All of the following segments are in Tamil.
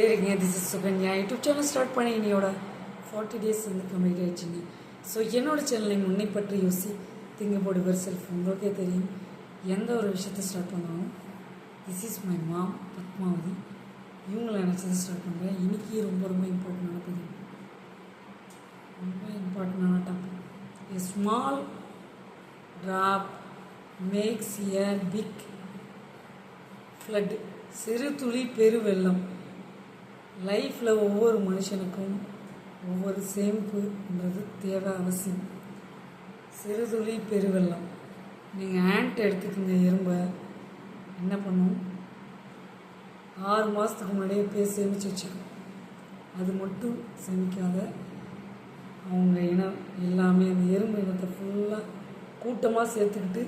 சரிங்க this is Sukanya YouTube channel start பண்ணி என்னையோட ஃபார்ட்டி டேஸ் வந்து கம்ப்ளீட் ஆயிடுச்சுங்க. ஸோ என்னோடய சேனலை முன்னை பற்றி யோசி. திங்க போடு செல்ஃப் உங்களுக்கே தெரியும். எந்த ஒரு விஷயத்தை ஸ்டார்ட் பண்ணாலும் this is my mom Padmavathi. இவங்களை நினச்சதை ஸ்டார்ட் பண்ணுறேன் இன்றைக்கி ரொம்ப ரொம்ப இம்பார்ட்டண்டான பதிவு. ரொம்ப இம்பார்ட்டண்டான topic a small drop makes a big flood சிறு துளி பெருவெள்ளம் லைஃப்பில் ஒவ்வொரு மனுஷனுக்கும் ஒவ்வொரு சேமிப்புன்றது தேவை அவசியம். சிறுதுளி பெருவெள்ளம். நீங்கள் ஆண்ட் எடுத்துக்கோங்க எறும்பை. என்ன பண்ணும்? ஆறு மாதத்துக்கு முன்னாடியே போய் சேமித்து வச்சுக்கணும் அது மட்டும் சேமிக்காத அவங்க இனம் எல்லாமே அந்த எறும்பு இனத்தை ஃபுல்லாக கூட்டமாக சேர்த்துக்கிட்டு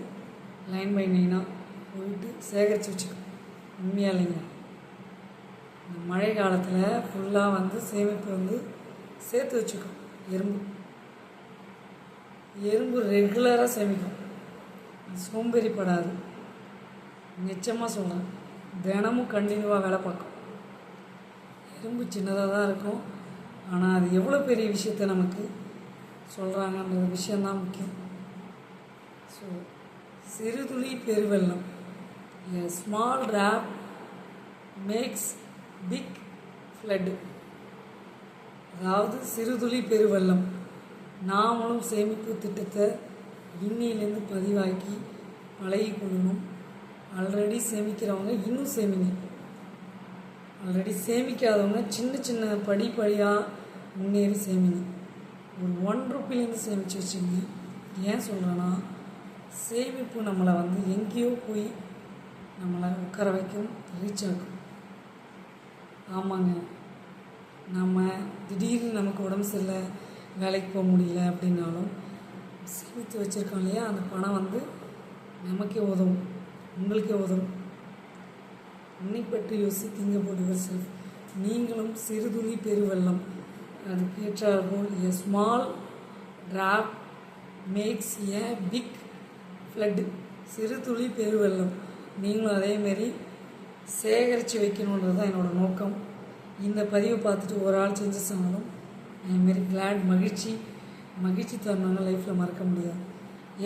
லைன் பை லைனாக போயிட்டு சேகரித்து வச்சுக்கணும் உண்மையாக இல்லைங்க இந்த மழை காலத்தில் ஃபுல்லாக வந்து சேமிப்பு வந்து சேர்த்து வச்சுக்கும். எறும்பு. எறும்பு ரெகுலராக சேமிக்கும். சோம்பேறிப்படாது. நிச்சயமாக சொல்கிறேன் தினமும் கண்டினியூவாக வேலை பார்க்கும். எறும்பு சின்னதாக தான் இருக்கும். ஆனால் அது எவ்வளோ பெரிய விஷயத்த நமக்கு சொல்கிறாங்கன்ற விஷயந்தான் முக்கியம். ஸோ சிறுதுளி பெருவெள்ளம். A small drop makes big flood அதாவது சிறுதுளி பெருவெள்ளம். நாமளும் சேமிப்பு திட்டத்தை இன்னிலேருந்து பதிவாக்கி பழகி கொள்ளணும் ஆல்ரெடி சேமிக்கிறவங்க இன்னும் சேமிங்க. ஆல்ரெடி சேமிக்காதவங்க சின்ன சின்ன படிப்படியாக முன்னேறி சேமிங்க. ஒரு ஒன் ருப்பிலேருந்து சேமித்து வச்சுங்க. ஏன் சொல்கிறேன்னா சேமிப்பு நம்மளை வந்து எங்கேயோ போய் நம்மளை உட்கார வைக்கும் ரீச் ஆகும் ஆமாங்க. நம்ம திடீர்னு நமக்கு உடம்பு சரியில்லை வேலைக்கு போக முடியல அப்படின்னாலும் சேமித்து வச்சுருக்கோம் இல்லையா? அந்த பணம் வந்து நமக்கே உதவும். உங்களுக்கே உதவும். உன்னை பற்றி யோசித்தீங்க திங்க போடுவர் செல்ஃப். நீங்களும் சிறுதுளி பெருவெள்ளம் அது கேட்டார்கள் a small drop makes a big flood சிறு துளி பெருவெள்ளம் நீங்களும் அதேமாரி சேகரித்து வைக்கணுன்றது தான் என்னோடய நோக்கம். இந்த பதிவை பார்த்துட்டு ஒரு ஆள் செஞ்சு சொன்னாலும் அதேமாரி கிளாட் மகிழ்ச்சி. மகிழ்ச்சி தருணங்கள் லைஃப்பில் மறக்க முடியாது.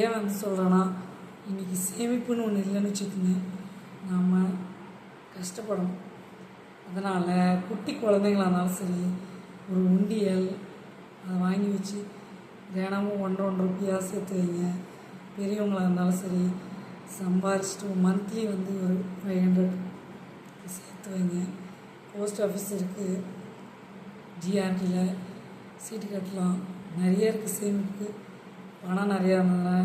ஏன் வந்து சொல்கிறேன்னா இன்றைக்கி சேமிப்புன்னு ஒன்று இல்லைன்னு வச்சுக்கோங்க நாம் கஷ்டப்படணும். அதனால் குட்டி குழந்தைங்களா இருந்தாலும் சரி ஒரு உண்டியல் அதை வாங்கி வச்சு தினமும் ஒன்றரை ஒன்றரை ரூபாயாக சேர்த்து வைங்க. பெரியவங்களாக இருந்தாலும் சரி சம்பாரிச்சிட்டு மந்த்லி வந்து ஒரு ஃபைவ் ஹண்ட்ரட் சேர்த்து வைங்க போஸ்ட் ஆஃபீஸ் இருக்குது ஜிஆர்டியில் சீட்டு கட்டலாம். நிறைய இருக்குது சேமிப்பு பணம் நிறையா இருந்ததுன்னா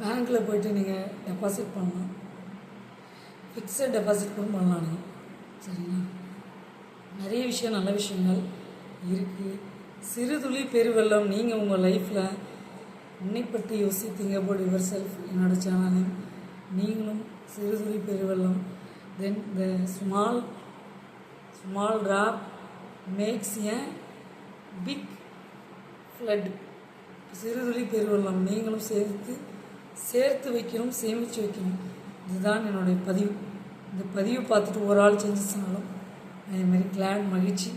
பேங்க்கில் போயிட்டு நீங்கள் டெபாசிட் பண்ணலாம். ஃபிக்ஸட் டெபாசிட் கூட பண்ணலாம் நீங்கள் சரிங்களா? நிறைய விஷயம் நல்ல விஷயங்கள் இருக்குது சிறுதுளி பெருவெள்ளம் நீங்கள் உங்கள் லைஃப்பில் உன்னை பற்றி யோசித்தீங்க போட் யுவர் செல்ஃப் என்னோடய சேனலை நீங்களும் சிறுதுளி பெருவெள்ளம் then the small small drop makes a big flood சிறுதுளி பெருவெள்ளம் நீங்களும் சேர்த்து சேர்த்து வைக்கணும் சேமித்து வைக்கணும். இதுதான் என்னுடைய பதிவு. இந்த பதிவு பார்த்துட்டு ஒரு ஆள் செஞ்சு அதேமாரி கிளாட் மகிழ்ச்சி.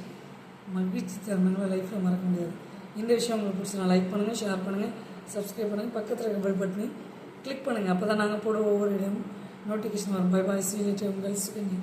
மகிழ்ச்சி தருணங்களை லைஃப்பில் மறக்க முடியாது. இந்த விஷயம் உங்களுக்கு பிடிச்சினா லைக் பண்ணுங்கள் ஷேர் பண்ணுங்கள் சப்ஸ்கிரைப் பண்ணுங்கள் பக்கத்தில் இருக்க பெல் பட்டனி கிளிக் பண்ணுங்கள் அப்போ தான் நாங்கள் போட ஒவ்வொரு இடம் நோட்டிஃபிகேஷன் வரும் பை பாய் சீ உங்கள் சுகன்யா